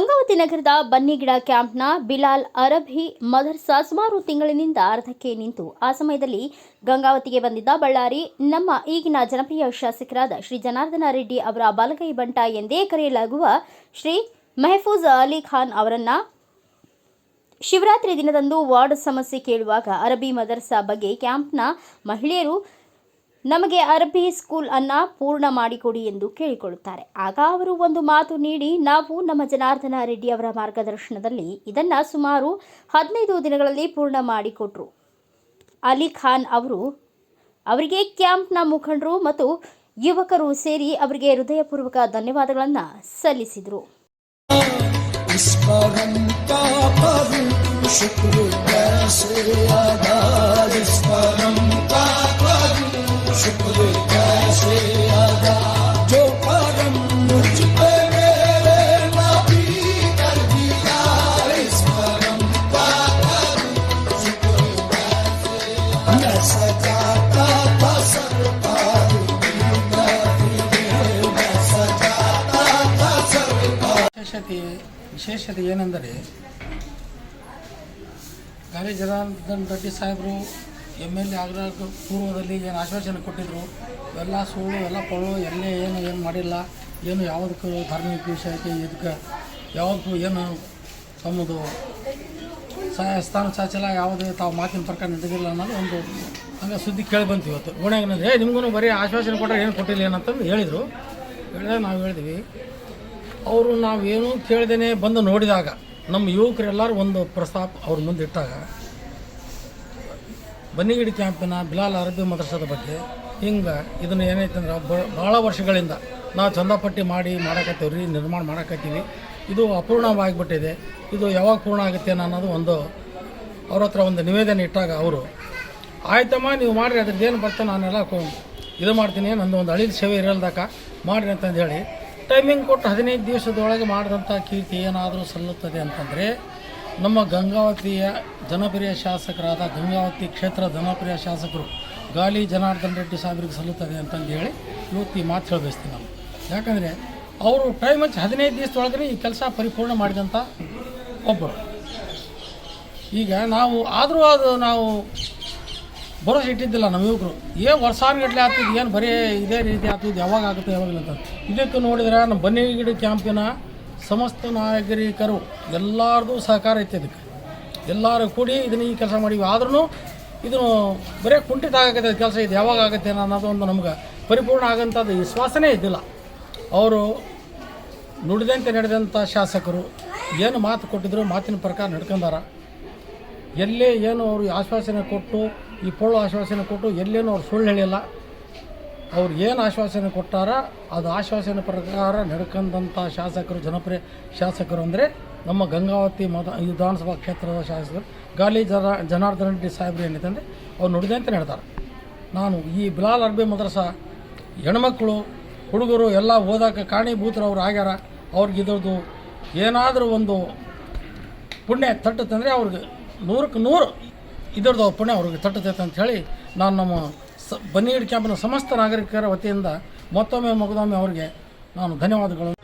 ನಗರದ ಬನ್ನಿಗಿಡ ಕ್ಯಾಂಪ್ನ ಬಿಲಾಲ್ ಅರಬಿ ಮದರ್ಸಾ ಸುಮಾರು ತಿಂಗಳಿನಿಂದ ಅರ್ಧಕ್ಕೆ ನಿಂತು ಆ ಸಮಯದಲ್ಲಿ ಗಂಗಾವತಿಗೆ ಬಂದಿದ್ದ ಬಳ್ಳಾರಿ ನಮ್ಮ ಈಗಿನ ಜನಪ್ರಿಯ ಶಾಸಕರಾದ ಶ್ರೀ ಜನಾರ್ದನ ರೆಡ್ಡಿ ಅವರ ಬಲಗೈ ಬಂಟ ಎಂದೇ ಕರೆಯಲಾಗುವ ಶ್ರೀ ಮೆಹಫೂಜ್ ಅಲಿ ಖಾನ್ ಅವರನ್ನ ಶಿವರಾತ್ರಿ ದಿನದಂದು ವಾರ್ಡ್ ಸಮಸ್ಯೆ ಕೇಳುವಾಗ ಅರಬಿ ಮದರ್ಸಾ ಬಗ್ಗೆ ಕ್ಯಾಂಪ್ನ ಮಹಿಳೆಯರು ನಮಗೆ ಅರಬಿ ಸ್ಕೂಲ್ ಅನ್ನ ಪೂರ್ಣ ಮಾಡಿಕೊಡಿ ಎಂದು ಕೇಳಿಕೊಳ್ಳುತ್ತಾರೆ. ಆಗ ಅವರು ಒಂದು ಮಾತು ನೀಡಿ, ನಾವು ನಮ್ಮ ಜನಾರ್ದನ ರೆಡ್ಡಿ ಅವರ ಮಾರ್ಗದರ್ಶನದಲ್ಲಿ ಇದನ್ನ ಸುಮಾರು ಹದಿನೈದು ದಿನಗಳಲ್ಲಿ ಪೂರ್ಣ ಮಾಡಿಕೊಟ್ರು. ಅಲಿ ಖಾನ್ ಅವರು, ಅವರಿಗೆ ಕ್ಯಾಂಪ್ನ ಮುಖಂಡರು ಮತ್ತು ಯುವಕರು ಸೇರಿ ಅವರಿಗೆ ಹೃದಯಪೂರ್ವಕ ಧನ್ಯವಾದಗಳನ್ನು ಸಲ್ಲಿಸಿದರು. ವಿಶೇಷತೆ ವಿಶೇಷತೆ ಏನೆಂದರೆ, ಗಾಲಿ ಜನಾರ್ದನ್ ರೆಡ್ಡಿ ಸಾಹೇಬರು ಎಂ ಎಲ್ ಎ ಆಗ ಪೂರ್ವದಲ್ಲಿ ಏನು ಆಶ್ವಾಸನೆ ಕೊಟ್ಟಿದ್ದರು ಎಲ್ಲ ಸುಳ್ಳು, ಎಲ್ಲ ಪೊಳ್ಳು ಎಲ್ಲೇ ಏನು ಏನು ಮಾಡಿಲ್ಲ, ಏನು ಯಾವುದಕ್ಕೂ ಧಾರ್ಮಿಕ ವಿಷಯಕ್ಕೆ ಇದಕ್ಕೆ ಯಾವುದಕ್ಕೂ ಏನು ತಮ್ಮದು ಸ್ಥಾನ ಚಾಚಲ ಯಾವುದೇ ತಾವು ಮಾತಿನ ಪ್ರಕಾರ ನಡೆದಿಲ್ಲ ಅನ್ನೋದು ಒಂದು ಹಂಗೆ ಸುದ್ದಿ ಕೇಳಿ ಬಂತು ಇವತ್ತು. ಓಣ್ಯಾಗ ಏ ನಿಮಗೂ ಬರೀ ಆಶ್ವಾಸನೆ ಕೊಟ್ಟರೆ ಏನು ಕೊಟ್ಟಿಲ್ಲ ಏನಂತಂದು ಹೇಳಿದರು. ಹೇಳಿದಾಗ ನಾವು ಹೇಳಿದ್ವಿ ಅವರು ನಾವೇನು ಕೇಳ್ದೇನೆ ಬಂದು ನೋಡಿದಾಗ ನಮ್ಮ ಯುವಕರೆಲ್ಲರೂ ಒಂದು ಪ್ರಸ್ತಾಪ ಅವ್ರ ಮುಂದೆ ಇಟ್ಟಾಗ, ಬನ್ನಿಗಿಡಿ ಕ್ಯಾಂಪಿನ ಬಿಲಾಲ್ ಅರಬ್ಬಿ ಮದ್ರಸದ ಬಗ್ಗೆ ಹಿಂಗೆ ಇದನ್ನು ಏನೈತಂದ್ರೆ ಭಾಳ ವರ್ಷಗಳಿಂದ ನಾವು ಚಂದಾಪಟ್ಟಿ ಮಾಡಿ ಮಾಡಕತ್ತೀವಿ ರೀ ನಿರ್ಮಾಣ ಮಾಡಕತ್ತೀವಿ. ಇದು ಅಪೂರ್ಣವಾಗಿಬಿಟ್ಟಿದೆ. ಇದು ಯಾವಾಗ ಪೂರ್ಣ ಆಗುತ್ತೆ ಅನ್ನೋದು ಒಂದು ಅವ್ರ ಹತ್ರ ಒಂದು ನಿವೇದನೆ ಇಟ್ಟಾಗ ಅವರು, ಆಯ್ತಮ್ಮ, ನೀವು ಮಾಡಿರಿ ಅದ್ರದ್ದು ಏನು ಬರ್ತಾ ನಾನೆಲ್ಲ ಇದು ಮಾಡ್ತೀನಿ, ನಂದು ಒಂದು ಅಳಿದ ಸೇವೆ ಇರಲ್ದಕ್ಕ, ಮಾಡಿರಿ ಅಂತಂದು ಹೇಳಿ ಟೈಮಿಂಗ್ ಕೊಟ್ಟು ಹದಿನೈದು ದಿವಸದೊಳಗೆ ಮಾಡಿದಂಥ ಕೀರ್ತಿ ಏನಾದರೂ ಸಲ್ಲುತ್ತದೆ ಅಂತಂದರೆ, ನಮ್ಮ ಗಂಗಾವತಿಯ ಜನಪ್ರಿಯ ಶಾಸಕರಾದ ಗಂಗಾವತಿ ಕ್ಷೇತ್ರ ಜನಪ್ರಿಯ ಶಾಸಕರು ಗಾಲಿ ಜನಾರ್ದನ್ ರೆಡ್ಡಿ ಸಾಹೇಬ್ರಿಗೆ ಸಲ್ಲುತ್ತದೆ ಅಂತಂದು ಹೇಳಿ ಇವತ್ತು ಈ ಮಾತು ಹೇಳಬಯಸ್ತೀನಿ ನಾವು ಯಾಕಂದರೆ ಅವರು ಟೈಮ್ ಹಚ್ಚಿ ಹದಿನೈದು ದಿವಸದೊಳಗಡೆ ಈ ಕೆಲಸ ಪರಿಪೂರ್ಣ ಮಾಡಿದಂಥ ಒಬ್ಬರು. ಈಗ ನಾವು ಆದರೂ ಅದು ನಾವು ಭರೋಸೆ ಇಟ್ಟಿದ್ದಿಲ್ಲ ನಮ್ಮ ಯುವಕರು. ಏನು ವರ್ಷಾನುಗಟ್ಟಲೆ ಆಗ್ತಿದ್ದು ಏನು ಬರೀ ಇದೇ ರೀತಿ ಆಗ್ತಿದ್ದು ಯಾವಾಗ ಆಗುತ್ತೆ ಯಾವಾಗಿಲ್ಲ ಅಂತ. ಇದಕ್ಕೆ ನೋಡಿದ್ರೆ ನಮ್ಮ ಬನ್ನಿಗಿಡ ಕ್ಯಾಂಪಿನ ಸಮಸ್ತ ನಾಗರಿಕರು ಎಲ್ಲರದು ಸಹಕಾರ ಐತೆ ಇದಕ್ಕೆ. ಎಲ್ಲರೂ ಕೂಡಿ ಇದನ್ನ ಈ ಕೆಲಸ ಮಾಡಿವಿ ಆದ್ರೂ ಇದು ಬರೀ ಕುಂಠಿತ ಆಗತ್ತೆ, ಕೆಲಸ ಇದು, ಯಾವಾಗ ಆಗುತ್ತೆ ಅನ್ನೋದು ಒಂದು ನಮ್ಗೆ ಪರಿಪೂರ್ಣ ಆಗೋಂಥದ್ದು ವಿಶ್ವಾಸನೇ ಇದ್ದಿಲ್ಲ. ಅವರು ನುಡಿದಂತೆ ನಡೆದಂಥ ಶಾಸಕರು ಏನು ಮಾತು ಕೊಟ್ಟಿದ್ರು, ಮಾತಿನ ಪ್ರಕಾರ ನಡ್ಕೊಂಡಾರ. ಎಲ್ಲೇ ಏನು ಅವರು ಆಶ್ವಾಸನೆ ಕೊಟ್ಟು ಈ ಪೊಳ್ಳು ಆಶ್ವಾಸನೆ ಕೊಟ್ಟು ಎಲ್ಲೇನೂ ಅವ್ರು ಸುಳ್ಳು ಹೇಳಿಲ್ಲ. ಅವ್ರು ಏನು ಆಶ್ವಾಸನೆ ಕೊಟ್ಟಾರ, ಅದು ಆಶ್ವಾಸನೆ ಪ್ರಕಾರ ನಡ್ಕೊಂಡಂಥ ಶಾಸಕರು, ಜನಪ್ರಿಯ ಶಾಸಕರು ಅಂದರೆ ನಮ್ಮ ಗಂಗಾವತಿ ಮತ ವಿಧಾನಸಭಾ ಕ್ಷೇತ್ರದ ಶಾಸಕರು ಗಾಲಿ ಜನ, ಜನಾರ್ದನ ರೆಡ್ಡಿ ಸಾಹೇಬ್ರು ಏನಿದೆ ಅಂದರೆ ಅವ್ರು ನುಡಿದಂತೆ ಹೇಳ್ತಾರೆ. ನಾನು ಈ ಬಿಲಾಲ್ ಅರ್ಬಿ ಮದ್ರಸ ಹೆಣ್ಮಕ್ಳು, ಹುಡುಗರು ಎಲ್ಲ ಓದೋಕೆ ಕಾರಣೀಭೂತರು ಅವ್ರು ಆಗ್ಯಾರ. ಅವ್ರಿಗೆ ಇದ್ರದ್ದು ಏನಾದರೂ ಒಂದು ಪುಣ್ಯ ತಟ್ಟುತ್ತಂದರೆ ಅವ್ರಿಗೆ ನೂರಕ್ಕೆ ನೂರು. ಇದರದ್ದು ಪುಣ್ಯ ಅವ್ರಿಗೆ ತಟ್ಟತೈತೆ ಅಂತ ಹೇಳಿ ನಾನು ನಮ್ಮ ಸ ಬನ್ನಿಡ್ ಕ್ಯಾಂಪಿನ ಸಮಸ್ತ ನಾಗರಿಕರ ವತಿಯಿಂದ ಮತ್ತೊಮ್ಮೆ ಮಗದೊಮ್ಮೆ ಅವರಿಗೆ ನಾನು ಧನ್ಯವಾದಗಳು.